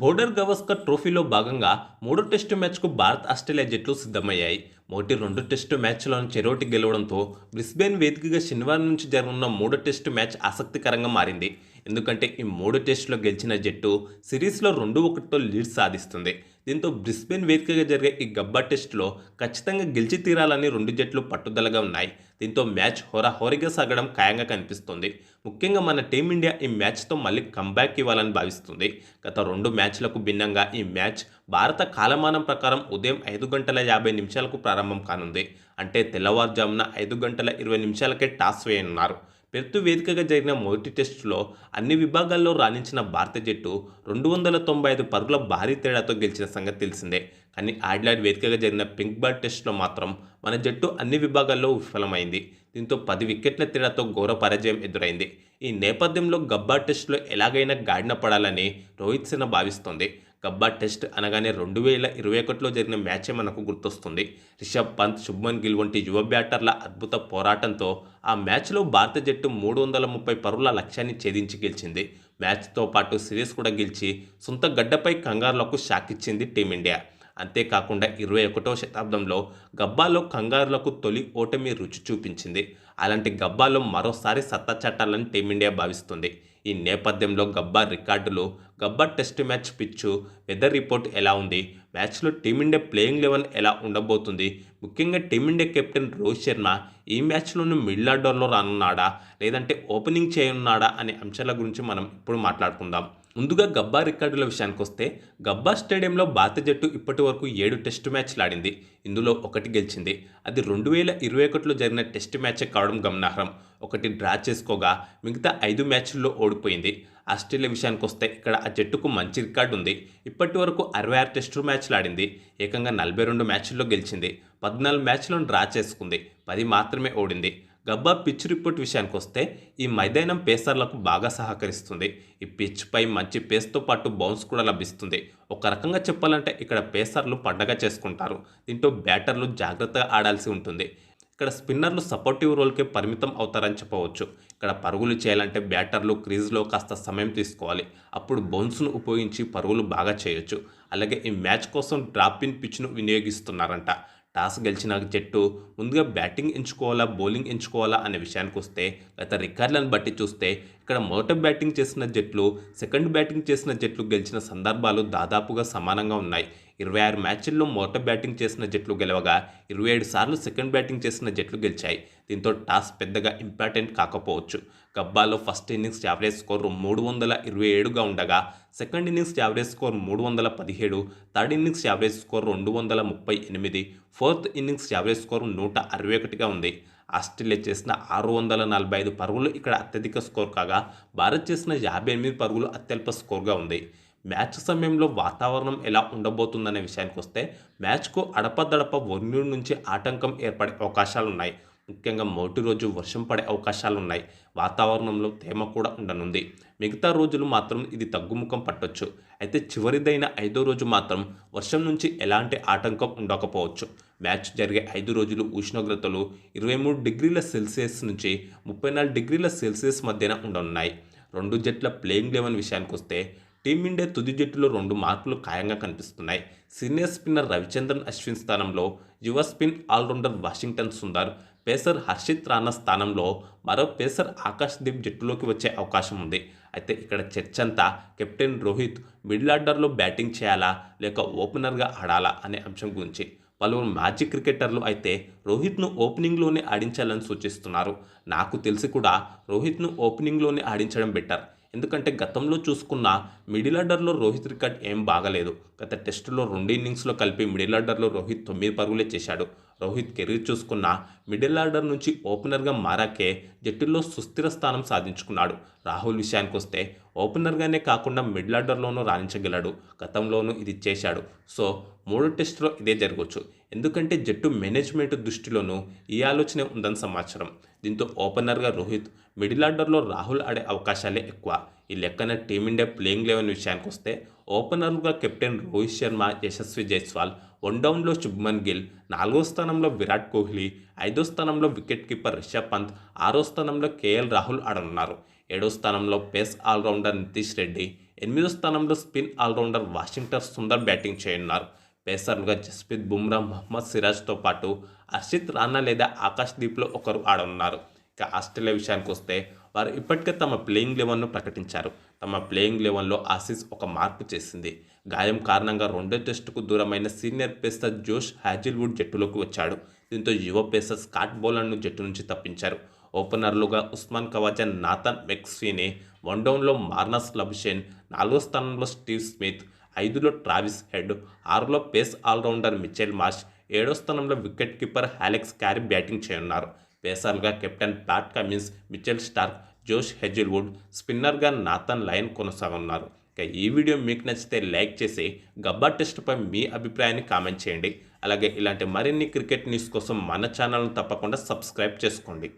Border Gavaskar ట్రోఫీలో భాగంగా మూడో టెస్టు మ్యాచ్కు భారత్ ఆస్ట్రేలియా జట్లు సిద్ధమయ్యాయి. మొదటి రెండు టెస్టు మ్యాచ్లను చెరోటి గెలవడంతో బ్రిస్బేన్ వేదికగా శనివారం నుంచి జరగనున్న మూడో టెస్టు మ్యాచ్ ఆసక్తికరంగా మారింది. ఎందుకంటే ఈ మూడు టెస్టులో గెలిచిన జట్టు సిరీస్లో రెండు ఒకటితో లీడ్ సాధిస్తుంది. దీంతో బ్రిస్బేన్ వేదికగా జరిగే ఈ గబ్బా టెస్టులో ఖచ్చితంగా గెలిచి తీరాలని రెండు జట్లు పట్టుదలగా ఉన్నాయి. దీంతో మ్యాచ్ హోరాహోరీగా సాగడం ఖాయంగా కనిపిస్తుంది. ముఖ్యంగా మన టీమిండియా ఈ మ్యాచ్తో మళ్ళీ కంబ్యాక్ ఇవ్వాలని భావిస్తుంది. గత రెండు మ్యాచ్లకు భిన్నంగా ఈ మ్యాచ్ భారత కాలమానం ప్రకారం ఉదయం ఐదు గంటల యాభై నిమిషాలకు ప్రారంభం కానుంది. అంటే తెల్లవారుజామున ఐదు గంటల ఇరవై నిమిషాలకే టాస్ వేయనున్నారు. పెర్త్ వేదికగా జరిగిన మొదటి టెస్టులో అన్ని విభాగాల్లో రాణించిన భారత జట్టు రెండు వందల తొంభై ఐదు పరుగుల భారీ తేడాతో గెలిచిన సంగతి తెలిసిందే. కానీ ఆడ్లాడ్ వేదికగా జరిగిన పింక్ బాల్ టెస్టులో మాత్రం మన జట్టు అన్ని విభాగాల్లో విఫలమైంది. దీంతో పది వికెట్ల తేడాతో ఘోర పరాజయం ఎదురైంది. ఈ నేపథ్యంలో గబ్బా టెస్టులో ఎలాగైనా గాడిన పడాలని రోహిత్ సేన భావిస్తోంది. గబ్బా టెస్ట్ అనగానే రెండు వేల ఇరవై ఒకటిలో జరిగిన మ్యాచే మనకు గుర్తొస్తుంది. రిషబ్ పంత్ శుభ్మన్ గిల్ వంటి యువ బ్యాటర్ల అద్భుత పోరాటంతో ఆ మ్యాచ్లో భారత జట్టు మూడు వందల ముప్పై పరుల లక్ష్యాన్ని ఛేదించి గెలిచింది. మ్యాచ్తో పాటు సిరీస్ కూడా గెలిచి సొంత గడ్డపై కంగారులకు షాక్ ఇచ్చింది టీమిండియా. అంతేకాకుండా ఇరవై ఒకటో శతాబ్దంలో గబ్బాలో కంగారులకు తొలి ఓటమి రుచి చూపించింది. అలాంటి గబ్బాలో మరోసారి సత్తా చట్టాలని టీమిండియా భావిస్తుంది. ఈ నేపథ్యంలో గబ్బర్ రికార్డులు Gabba test match pitch weather report ఎలా ఉంది? మ్యాచ్లో టీమిండియా ప్లేయింగ్ లెవెన్ ఎలా ఉండబోతుంది? ముఖ్యంగా టీమిండియా కెప్టెన్ రోహిత్ శర్మ ఈ మ్యాచ్లోనూ మిడిల్ ఆర్డర్లో రానున్నాడా? లేదంటే ఓపెనింగ్ చేయనున్నాడా? అనే అంశాల గురించి మనం ఇప్పుడు మాట్లాడుకుందాం. ముందుగా గబ్బా రికార్డుల విషయానికి వస్తే గబ్బా స్టేడియంలో భారత జట్టు ఇప్పటి వరకు ఏడు టెస్ట్ మ్యాచ్లు ఆడింది. ఇందులో ఒకటి గెలిచింది. అది రెండు వేల ఇరవై ఒకటిలో జరిగిన టెస్ట్ మ్యాచ్ కావడం గమనార్హం. ఒకటి డ్రా చేసుకోగా మిగతా ఐదు మ్యాచ్ల్లో ఓడిపోయింది. ఆస్ట్రేలియా విషయానికి వస్తే ఇక్కడ ఆ జట్టుకు మంచి రికార్డు ఉంది. ఇప్పటి వరకు అరవై ఆరు టెస్టు మ్యాచ్లు ఆడింది. ఏకంగా నలభై రెండు మ్యాచ్ల్లో గెలిచింది. పద్నాలుగు మ్యాచ్లను డ్రా చేసుకుంది. పది మాత్రమే ఓడింది. గబ్బా పిచ్ రిపోర్ట్ విషయానికి వస్తే ఈ మైదానం పేసర్లకు బాగా సహకరిస్తుంది. ఈ పిచ్పై మంచి పేస్తో పాటు బౌన్స్ కూడా లభిస్తుంది. ఒక రకంగా చెప్పాలంటే ఇక్కడ పేసర్లు పండగ చేసుకుంటారు. దీంతో బ్యాటర్లు జాగ్రత్తగా ఆడాల్సి ఉంటుంది. ఇక్కడ స్పిన్నర్లు సపోర్టివ్ రోల్కే పరిమితం అవుతారని చెప్పవచ్చు. ఇక్కడ పరుగులు చేయాలంటే బ్యాటర్లు క్రీజ్లో కాస్త సమయం తీసుకోవాలి. అప్పుడు బౌన్స్ను ఉపయోగించి పరుగులు బాగా చేయొచ్చు. అలాగే ఈ మ్యాచ్ కోసం డ్రాప్ ఇన్ పిచ్ను వినియోగిస్తున్నారంట. టాస్ గెలిచిన జట్టు ముందుగా బ్యాటింగ్ ఎంచుకోవాలా బౌలింగ్ ఎంచుకోవాలా అనే విషయానికి వస్తే గత రికార్డులను బట్టి చూస్తే ఇక్కడ మొదట బ్యాటింగ్ చేసిన జట్లు సెకండ్ బ్యాటింగ్ చేసిన జట్లు గెలిచిన సందర్భాలు దాదాపుగా సమానంగా ఉన్నాయి. ఇరవై ఆరు మ్యాచ్ల్లో మొదట బ్యాటింగ్ చేసిన జట్లు గెలవగా ఇరవై ఏడు సార్లు సెకండ్ బ్యాటింగ్ చేసిన జట్లు గెలిచాయి. దీంతో టాస్ పెద్దగా ఇంపార్టెంట్ కాకపోవచ్చు. గబ్బాలో ఫస్ట్ ఇన్నింగ్స్ యావరేజ్ స్కోర్ మూడు వందల ఇరవై ఏడుగా ఉండగా సెకండ్ ఇన్నింగ్స్ యావరేజ్ స్కోర్ మూడు వందల పదిహేడు థర్డ్ ఇన్నింగ్స్ యావరేజ్ స్కోర్ రెండు వందల ముప్పై ఎనిమిది ఫోర్త్ ఇన్నింగ్స్ యావరేజ్ స్కోర్ నూట అరవై ఒకటిగా ఉంది. ఆస్ట్రేలియా చేసిన ఆరు వందల నలభై ఐదు పరుగులు ఇక్కడ అత్యధిక స్కోర్ కాగా భారత్ చేసిన యాభై ఎనిమిది పరుగులు అత్యల్ప స్కోర్గా ఉంది. మ్యాచ్ సమయంలో వాతావరణం ఎలా ఉండబోతుందనే విషయానికి వస్తే మ్యాచ్కు అడపదడప వర్ణుడి నుంచి ఆటంకం ఏర్పడే అవకాశాలు ఉన్నాయి ముఖ్యంగా మొదటి రోజు వర్షం పడే అవకాశాలు ఉన్నాయి వాతావరణంలో తేమ కూడా ఉండనుంది. మిగతా రోజులు మాత్రం ఇది తగ్గుముఖం పట్టొచ్చు. అయితే చివరిదైన ఐదో రోజు మాత్రం వర్షం నుంచి ఎలాంటి ఆటంకం ఉండకపోవచ్చు. మ్యాచ్ జరిగే ఐదు రోజులు ఉష్ణోగ్రతలు ఇరవై మూడు డిగ్రీల సెల్సియస్ నుంచి ముప్పై నాలుగు డిగ్రీల సెల్సియస్ మధ్యన ఉండనున్నాయి. రెండు జట్ల ప్లేయింగ్ లెవెన్ విషయానికి వస్తే టీమిండియా తుది జట్టులో రెండు మార్పులు ఖాయంగా కనిపిస్తున్నాయి. సీనియర్ స్పిన్నర్ రవిచంద్రన్ అశ్విన్ స్థానంలో యువ spin allrounder Washington Sundar pacer Harshit Rana స్థానంలో మరో పేసర్ ఆకాష్ దీప్ జట్టులోకి వచ్చే అవకాశం ఉంది. అయితే ఇక్కడ చర్చ అంతా కెప్టెన్ రోహిత్ మిడిల్ ఆర్డర్లో బ్యాటింగ్ చేయాలా లేక ఓపెనర్గా ఆడాలా అనే అంశం గురించి. పలువురు మాజీ క్రికెటర్లు అయితే రోహిత్ను ఓపెనింగ్లోనే ఆడించాలని సూచిస్తున్నారు. నాకు తెలిసి కూడా రోహిత్ను ఓపెనింగ్లోనే ఆడించడం బెటర్. ఎందుకంటే గతంలో చూసుకున్న మిడిల్ ఆర్డర్లో రోహిత్ రికార్డ్ ఏం బాగలేదు. గత టెస్టులో రెండు ఇన్నింగ్స్లో కలిపి మిడిల్ ఆర్డర్లో రోహిత్ తొమ్మిది పరుగులే చేశాడు. రోహిత్ కెరీర్ చూసుకున్న మిడిల్ ఆర్డర్ నుంచి ఓపెనర్గా మారాకే జట్టులో సుస్థిర స్థానం సాధించుకున్నాడు. రాహుల్ విషయానికి వస్తే ఓపెనర్గానే కాకుండా మిడిల్ ఆర్డర్లోనూ రాణించగలడు. గతంలోనూ ఇది చేశాడు. సో మూడో టెస్టులో ఇదే జరగవచ్చు. ఎందుకంటే జట్టు మేనేజ్మెంట్ దృష్టిలోనూ ఈ ఆలోచనే ఉందని సమాచారం. దీంతో ఓపెనర్గా రోహిత్ మిడిల్ ఆర్డర్లో రాహుల్ ఆడే అవకాశాలే ఎక్కువ. ఈ లెక్కన టీమిండియా ప్లేయింగ్ లెవెన్ విషయానికి వస్తే ఓపెనర్గా కెప్టెన్ రోహిత్ శర్మ యశస్వి జైస్వాల్ వన్ డౌన్లో శుభ్మన్ గిల్ నాలుగో స్థానంలో విరాట్ కోహ్లీ ఐదో స్థానంలో వికెట్ కీపర్ రిషబ్ పంత్ ఆరో స్థానంలో కేఎల్ రాహుల్ ఆడనున్నారు. ఏడో స్థానంలో పేస్ ఆల్రౌండర్ నితీష్ రెడ్డి ఎనిమిదో స్థానంలో spin allrounder Washington Sundar batting చేయనున్నారు. పేసర్లుగా జస్ప్రీత్ బుమ్రా మహమ్మద్ సిరాజ్తో పాటు హర్షిత్ రాణా లేదా ఆకాష్ దీప్లో ఒకరు ఆడనున్నారు. ఇక ఆస్ట్రేలియా విషయానికి వస్తే వారు ఇప్పటికే తమ ప్లేయింగ్ లెవెన్ను ప్రకటించారు. తమ ప్లేయింగ్ లెవెన్లో ఆసీస్ ఒక మార్పు చేసింది. గాయం కారణంగా రెండో టెస్టుకు దూరమైన సీనియర్ పేసర్ జోష్ హ్యాజిల్వుడ్ జట్టులోకి వచ్చాడు. దీంతో యువ పేసర్ స్కాట్ బౌలర్ను జట్టు నుంచి తప్పించారు. ఓపెనర్లుగా Usman Khawaja Nathan McSweeney one డౌన్లో మార్నస్ లబ్షెన్ నాలుగో స్థానంలో స్టీవ్ స్మిత్ ఐదులో ట్రావిస్ హెడ్ ఆరులో పేస్ ఆల్రౌండర్ మిచెల్ మార్ష్ ఏడో స్థానంలో wicket keeper Alex Carey batting చేయనున్నారు. పేసర్గా captain Pat Cummins Mitchell Starc Josh Hazlewood స్పిన్నర్గా Nathan Lyon కొనసాగున్నారు ఇక ఈ వీడియో మీకు నచ్చితే లైక్ చేసి గబ్బా టెస్ట్పై మీ అభిప్రాయాన్ని కామెంట్ చేయండి. అలాగే ఇలాంటి మరిన్ని క్రికెట్ న్యూస్ కోసం మన ఛానల్ను తప్పకుండా సబ్స్క్రైబ్ చేసుకోండి.